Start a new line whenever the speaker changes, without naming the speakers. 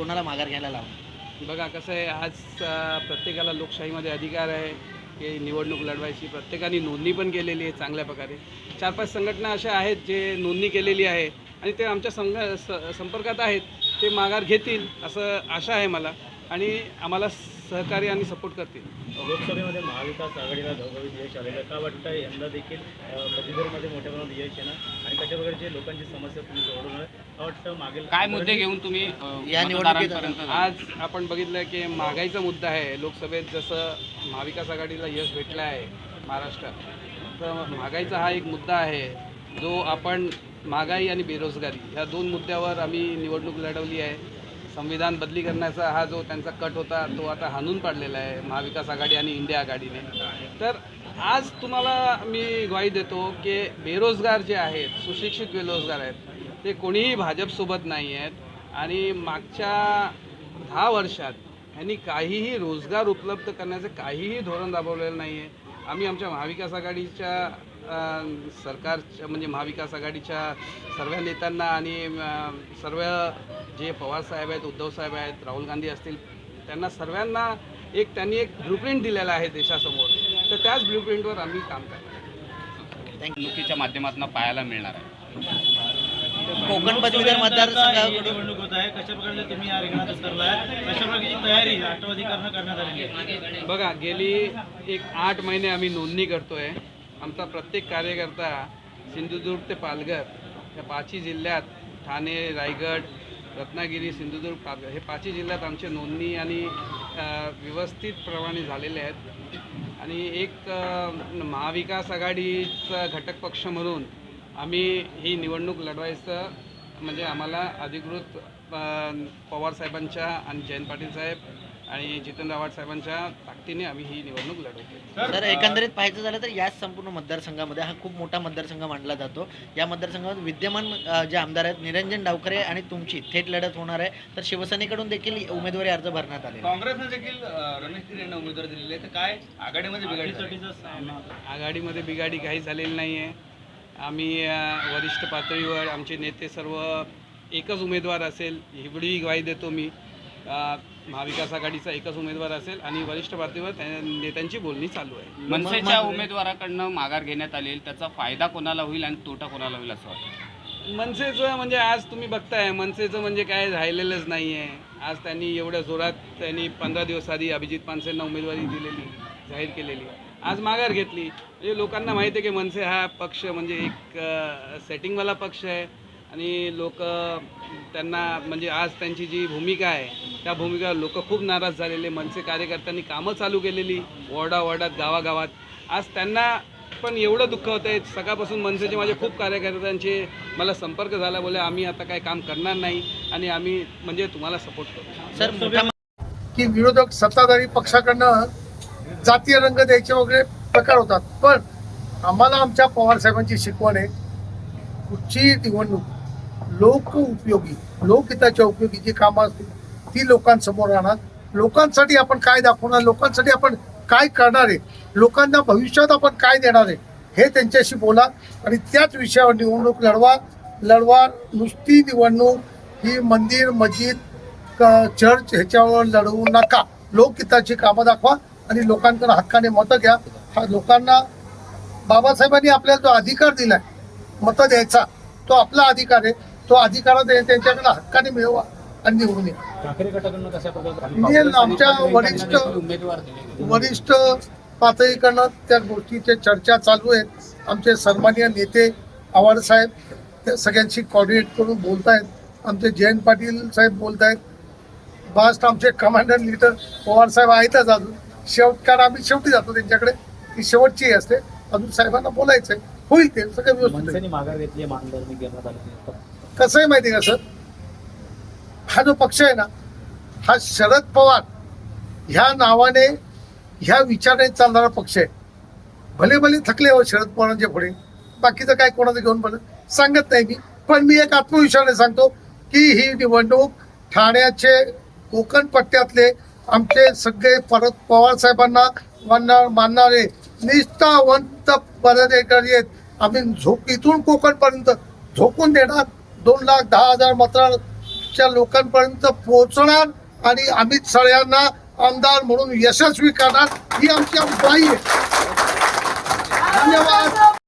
कोणाला माघार घ्यायला लावा
बघा कसं आहे आज प्रत्येकाला लोकशाहीमध्ये अधिकार आहे की निवडणूक लढवायची. प्रत्येकाने नोंदणी पण केलेली आहे चांगल्या प्रकारे. चार पाच संघटना अशा आहेत जे नोंदणी केलेली आहे आणि ते आमच्या संघ स संपर्कात आहेत. ते माघार घेतील असं आशा आहे मला. आणि आम्हाला सहकार्य आणि सपोर्ट करतील.
लोकसभेमध्ये महाविकास आघाडीला घवघवीत यश आलेलं का वाटतं यंदा देखील पदवीधरमध्ये मोठ्या प्रमाणात यश येणार आणि कशा प्रकारची लोकांची समस्या तुम्ही सोडवणार का वाटतं मागील
काय मुद्दे घेऊन तुम्ही
या निवडणुकीत
मतदारांपर्यंत
आज आपण बघितलं की महागाईचा मुद्दा आहे. लोकसभेत जसं महाविकास आघाडीला यश भेटलं आहे महाराष्ट्रात तर महागाईचा हा एक मुद्दा आहे. जो आपण महागाई आणि बेरोजगारी ह्या दोन मुद्द्यावर आम्ही निवडणूक लढवली आहे. संविधान बदली करण्याचा हा जो त्यांचा कट होता तो आता हाणून पाडलेला आहे महाविकास आघाडी आणि इंडिया आघाडीने. तर आज तुम्हाला मी ग्वाही देतो की बेरोजगार जे आहेत सुशिक्षित बेरोजगार आहेत ते कोणीही भाजपसोबत नाही आहेत. आणि मागच्या दहा वर्षात ह्यांनी काहीही रोजगार उपलब्ध करण्याचं काहीही धोरण राबवलेलं नाही आहे आम्ही आमच्या महाविकास आघाडीच्या सरकारच्या म्हणजे महाविकास आघाडीच्या सर्व नेत्यांना आणि सर्व जे पवार साहेब आहेत उद्धव साहेब आहेत राहुल गांधी असतील त्यांना सर्वांना एक त्यांनी एक ब्ल्यूप्रिंट दिलेला आहे देशासमोर. तर त्याच ब्ल्यूप्रिंटवर आम्ही काम करणार
निवडणुकीच्या माध्यमातून पाहायला मिळणार आहे.
कोकण पदवीधर मतदारसंघाकडून
निवडणूक होत आहे. कशा प्रकारे तुम्ही या रिंगणात उतरलाय कशा प्रकारची तयारी राष्ट्रवादीकरण करण्यात आलेली आहे?
बघा गेली एक आठ महिने आम्ही नोंदणी करतोय. आमचा प्रत्येक कार्यकर्ता सिंधुदुर्ग ते पालघर या पाचही जिल्ह्यात ठाणे रायगड रत्नागिरी सिंधुदुर्ग पालघर हे पाचही जिल्ह्यात आमचे नोंदणी आणि व्यवस्थितप्रमाणे झालेले आहेत. आणि एक महाविकास आघाडीचा घटक पक्ष म्हणून आम्ही ही निवडणूक लढवायचं म्हणजे आम्हाला अधिकृत पवारसाहेबांच्या पवार साहेबांच्या आणि जयंत पाटील साहेब आणि जितेंद्र आव्हाड साहेबांच्या ताकदीने आम्ही ही निवडणूक लढवतो
तर एकंदरीत पाहायचं झालं तर याच संपूर्ण मतदारसंघामध्ये हा खूप मोठा मतदारसंघ मानला जातो. या मतदारसंघात विद्यमान अ, जे आमदार आहेत निरंजन डावखरे आणि तुमची थेट लढत होणार आहे. तर शिवसेनेकडून देखील उमेदवारी अर्ज भरण्यात आले
काँग्रेसने देखील अ, रमेश तिरे यांना उमेदवार दिलेले आहे. तर काय आघाडीमध्ये बिघाडी झाली?
आघाडीमध्ये बिघाडी काही झालेली नाही आहे. आम्ही अ, वरिष्ठ पातळीवर आमचे नेते सर्व एकच उमेदवार असेल हिवडी ग्वाही देतो मी. महाविकास आघाडीचा एकच उमेदवार असेल आणि वरिष्ठ पातळीवर त्या नेत्यांची बोलणी चालू आहे.
मनसेच्या उमेदवाराकडनं माघार घेण्यात आली त्याचा फायदा कोणाला होईल आणि तोटा कोणाला होईल असं वाटतं?
मनसेचं म्हणजे आज तुम्ही बघताय मनसेचं म्हणजे काय राहिलेलंच नाही आहे आज त्यांनी एवढ्या जोरात त्यांनी पंधरा दिवस आधी अभिजित पानसेंना उमेदवारी दिलेली जाहीर केलेली. आज माघार घेतली. म्हणजे लोकांना माहिती आहे की मनसे हा पक्ष म्हणजे एक सेटिंगवाला पक्ष आहे. आणि लोक त्यांना म्हणजे आज त्यांची जी भूमिका आहे त्या भूमिका लोक खूप नाराज झालेले. मनसे कार्यकर्त्यांनी कामं चालू केलेली वॉर्डा वॉर्डात गावागावात. आज त्यांना पण एवढं दुःख होतं आहे. सकाळपासून मनसेचे माझे खूप कार्यकर्त्यांचे मला संपर्क झाला बोले आम्ही आता काय काम करणार नाही आणि आम्ही म्हणजे तुम्हाला सपोर्ट करू.
सर
की विरोधक सत्ताधारी पक्षाकडनं जातीय रंग द्यायचे वगैरे प्रकार होतात. पण आम्हाला आमच्या पवार साहेबांची शिकवण आहे. कुठचीही निवडणूक लोक उपयोगी लोकहिताच्या उपयोगी जी कामं असतील ती लोकांसमोर राहणार. लोकांसाठी आपण काय दाखवणार लोकांसाठी आपण काय करणार आहे लोकांना भविष्यात आपण काय देणार आहे हे त्यांच्याशी बोला आणि त्याच विषयावर निवडणूक लढवा लढवा नुसती निवडणूक ही मंदिर मस्जिद चर्च ह्याच्यावर लढवू नका. लोकहिताची कामं दाखवा आणि लोकांकडे हक्काने मतं घ्या. हा लोकांना बाबासाहेबांनी आपल्याला जो अधिकार दिला आहे मतं द्यायचा तो आपला अधिकार आहे. तो अधिकार त्यांच्याकडे हक्काने मिळवा आणि निवडून या.
ठाकरे गटाकडनं कशा प्रकारे
मी आमच्या वरिष्ठ वरिष्ठ पातळीकडनं त्या गोष्टीच्या चर्चा चालू आहेत. आमचे सन्माननीय नेते आव्हाड साहेब त्या सगळ्यांशी कॉर्डिनेट करून बोलतायत. आमचे जयंत पाटील साहेब बोलतायत. बास्ट आमचे कमांडर लीडर पवार साहेब आहेतच अजून. शेवटकार आम्ही शेवटी जातो त्यांच्याकडे. ती शेवटची असते. अजून साहेबांना बोलायचंय. होईल ते सगळं व्यवस्थित कसं आहे माहिती आहे का सर? हा जो पक्ष आहे ना हा शरद पवार ह्या नावाने ह्या विचाराने चालणारा पक्ष आहे. भले भले थकले हो शरद पवारांच्या पुढे बाकीचं काय कोणाचं घेऊन पण सांगत नाही मी. पण मी एक आत्मविश्वासाने सांगतो की ही निवडणूक ठाण्याचे कोकण पट्ट्यातले आमचे सगळे परत पवार साहेबांना मानणार मानणारे निष्ठावंत पदाधिकारी आहेत. आम्ही झोप इथून कोकणपर्यंत झोकून देणार. दोन लाख दहा हजार मतदार च्या लोकांपर्यंत पोहोचणार आणि अमित शाह यांना आमदार म्हणून यशस्वी करणार ही आमची ग्वाही आहे. धन्यवाद.